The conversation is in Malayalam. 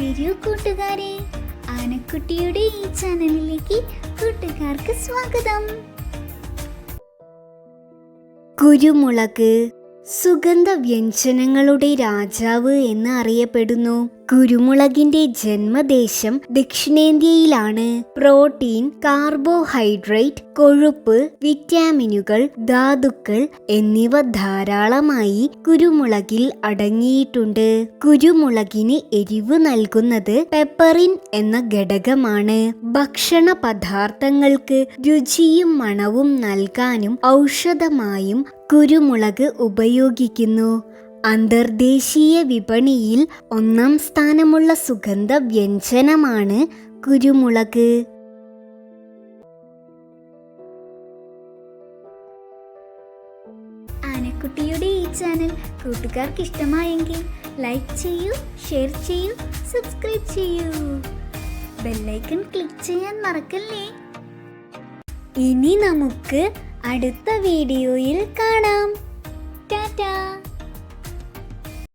വരൂ കൂട്ടുകാരെ. ആനക്കുട്ടിയുടെ ഈ ചാനലിലേക്ക് കൂട്ടുകാർക്ക് സ്വാഗതം. കുരുമുളക് സുഗന്ധ വ്യഞ്ജനങ്ങളുടെ രാജാവ് എന്ന് അറിയപ്പെടുന്നു കുരുമുളകിന്റെ ജന്മദേശം ദക്ഷിണേന്ത്യയിലാണ്. പ്രോട്ടീൻ കാർബോഹൈഡ്രേറ്റ് കൊഴുപ്പ് വിറ്റാമിനുകൾ ധാതുക്കൾ എന്നിവ ധാരാളമായി കുരുമുളകിൽ അടങ്ങിയിട്ടുണ്ട്. കുരുമുളകിന് എരിവ് നൽകുന്നത് പെപ്പറിൻ എന്ന ഘടകമാണ്. ഭക്ഷണ പദാർത്ഥങ്ങൾക്ക് രുചിയും മണവും നൽകാനും ഔഷധമായും കുരുമുളക് ഉപയോഗിക്കുന്നു. അന്തർദേശീയ വിപണിയിൽ ഒന്നാം സ്ഥാനമുള്ള സുഗന്ധ വ്യഞ്ജനമാണ് കുരുമുളക്. ആനക്കുട്ടിയുടെ ഈ ചാനൽ കൂട്ടുകാർക്ക് ഇഷ്ടമായെങ്കിൽ ലൈക്ക് ചെയ്യൂ ഷെയർ ചെയ്യൂ സബ്സ്ക്രൈബ് ചെയ്യൂ. ബെല്ലൈക്കൺ ക്ലിക്ക് ചെയ്യാൻ മറക്കല്ലേ? ഇനി നമുക്ക് അടുത്ത വീഡിയോയിൽ കാണാം.